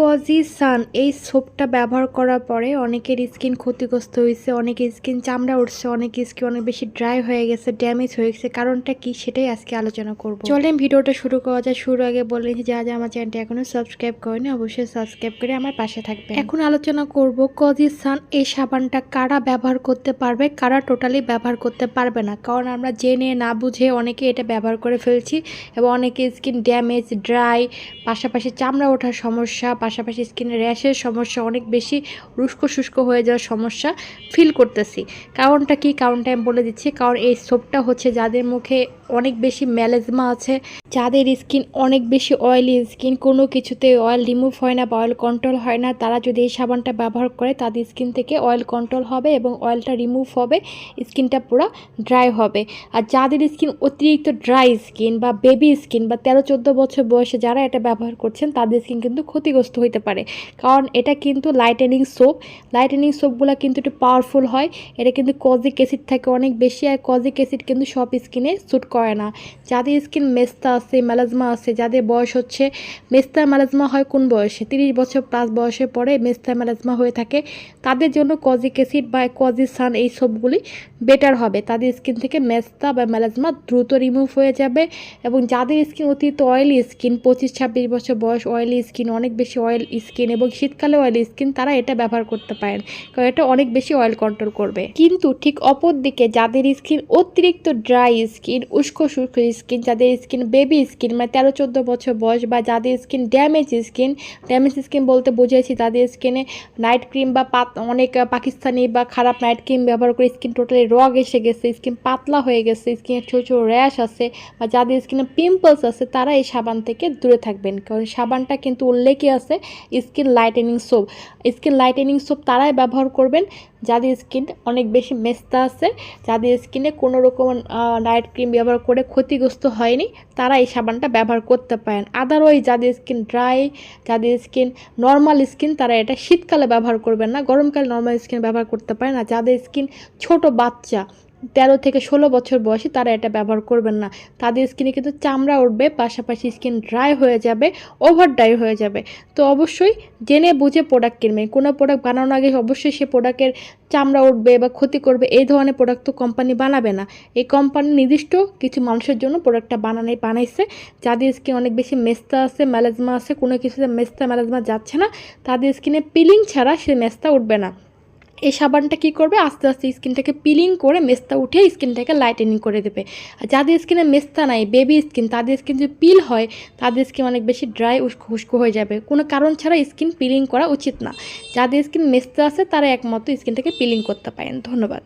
Cosy San, এই সোপটা ব্যবহার করার পরে অনেকের স্কিন ক্ষতিগ্রস্ত হয়েছে, অনেকের স্কিন চামড়া উঠছে অনেকের স্কিন অনেক বেশি ড্রাই হয়ে গেছে, ড্যামেজ হয়ে গেছে কারণটা কি সেটাই আজকে আলোচনা করব। চলেন ভিডিওটা শুরু করা যায় শুরু আগে বলে যা যা আমার চ্যানেলটি এখনও সাবস্ক্রাইব করেনি, অবশ্যই সাবস্ক্রাইব করে আমার পাশে থাকবে এখন আলোচনা করব কজি সান, এই সাবানটা কারা ব্যবহার করতে পারবে, কারা টোটালি ব্যবহার করতে পারবে না? কারণ আমরা জেনে না বুঝে অনেকে এটা ব্যবহার করে ফেলছি এবং অনেকে স্কিন ড্যামেজ, ড্রাই, পাশাপাশি চামড়া ওঠার সমস্যা পাশাপাশি স্কিনের র্যাশের সমস্যা অনেক বেশি রুষ্ক শুষ্ক হয়ে যাওয়ার সমস্যা ফিল করতেছি। কারণটা কি? কারণটা আমি বলে দিচ্ছি। কারণ এই সোপটা হচ্ছে যাদের মুখে অনেক বেশি ম্যালেজমা আছে, যাদের স্কিন অনেক বেশি অয়েলি স্কিন কোনো কিছুতে অয়েল রিমুভ হয় না বা অয়েল কন্ট্রোল হয় না, তারা যদি এই সাবানটা ব্যবহার করে, তাদের স্কিন থেকে অয়েল কন্ট্রোল হবে এবং অয়েলটা রিমুভ হবে স্কিনটা পুরো ড্রাই হবে। আর যাদের স্কিন অতিরিক্ত ড্রাই স্কিন বা বেবি স্কিন বা তেরো চোদ্দ বছর বয়সে যারা এটা ব্যবহার করছেন, তাদের স্কিন কিন্তু ক্ষতিগ্রস্ত হতে পারে। কারণ এটা কিন্তু লাইটেনিং সোপ লাইটেনিং সোপগুলো কিন্তু একটু পাওয়ারফুল হয়। এটা কিন্তু কজিক অ্যাসিড থাকে অনেক বেশি আর কজিক অ্যাসিড কিন্তু সব স্কিনে স্যুট করে না। যাদের স্কিন মেস্তা আছে ম্যালাজমা আছে, যাদের বয়স হচ্ছে, মেস্তা ম্যালাজমা হয় কোন বয়সে? তিরিশ বছর প্লাস বয়সের পরে মেস্তা ম্যালাজমা হয়ে থাকে। তাদের জন্য কজিক অ্যাসিড বা কজি সান এই সবগুলি বেটার হবে। তাদের স্কিন থেকে মেস্তা বা ম্যালাজমা দ্রুত রিমুভ হয়ে যাবে এবং যাদের স্কিন অতিরিক্ত অয়েলি স্কিন পঁচিশ, ছাব্বিশ বছর বয়স অয়েলি স্কিন অনেক বেশি অয়েল স্কিন এবং শীতকালে অয়েল স্কিন তারা এটা ব্যবহার করতে পারেন। কারণ এটা অনেক বেশি অয়েল কন্ট্রোল করবে। কিন্তু ঠিক অপর দিকে যাদের স্কিন অতিরিক্ত ড্রাই স্কিন উস্কো শুষ্ক স্কিন যাদের স্কিন বেবি স্কিন মানে তেরো চোদ্দ বছর বয়স বা যাদের skin damage skin damage skin বলতে বোঝাইছি তাদের স্কিনে নাইট ক্রিম বা পাত, অনেক পাকিস্তানি বা খারাপ নাইট ক্রিম ব্যবহার করে স্কিন টোটালি রগ এসে গেছে স্কিন পাতলা হয়ে গেছে স্কিনে ছোটো ছোটো র্যাশ আছে বা যাদের স্কিনে পিম্পলস আছে, তারা এই সাবান থেকে দূরে থাকবেন। কারণ সাবানটা কিন্তু উল্লেখই আছে skin lightening soap skin lightening soap তারাই ব্যবহার করবেন, যাদের স্কিন অনেক বেশি মেস্তা আছে, যাদের স্কিনে কোনো রকম নাইট ক্রিম ব্যবহার করে ক্ষতিগ্রস্ত হয়নি, তারা এই সাবানটা ব্যবহার করতে পারেন। আদারওয়াইজ যাদের স্কিন ড্রাই যাদের স্কিন নর্মাল স্কিন তারা এটা শীতকালে ব্যবহার করবেন না, গরমকালে নর্মাল স্কিন ব্যবহার করতে পারেন। আর যাদের স্কিন ছোট বাচ্চা তেরো থেকে ষোলো বছর বয়সী তারা এটা ব্যবহার করবেন না। তাদের স্কিনে কিন্তু চামড়া উঠবে, পাশাপাশি স্কিন ড্রাই হয়ে যাবে ওভার ড্রাই হয়ে যাবে। তো অবশ্যই জেনে বুঝে প্রোডাক্ট কিনবেন। কোনো প্রোডাক্ট বানানোর আগে অবশ্যই সে প্রোডাক্টের চামড়া উঠবে বা ক্ষতি করবে, এই ধরনের প্রোডাক্ট তো কোম্পানি বানাবে না। এই কোম্পানি নির্দিষ্ট কিছু মানুষের জন্য প্রোডাক্টটা বানানোই বানাইছে। যাদের স্কিন অনেক বেশি মেস্তা আছে ম্যালাজমা আছে, কোনো কিছুতে মেস্তা ম্যালাজমা যাচ্ছে না। তাদের স্কিনে পিলিং ছাড়া সে মেস্তা উঠবে না। এই সাবানটা কি করবে? আস্তে আস্তে স্কিনটাকে পিলিং করে মেস্তা উঠে স্কিনটাকে লাইটেনিং করে দেবে। আর যাদের স্কিনে মেস্তা নাই বেবি স্কিন তাদের স্কিন যদি পিল হয়, তাদের স্কিন অনেক বেশি ড্রাই খুশকু হয়ে যাবে। কোনো কারণ ছাড়া স্কিন পিলিং করা উচিত না। যাদের স্কিন মেস্তা আছে, তারা একমাত্র স্কিনটাকে পিলিং করতে পারেন। ধন্যবাদ।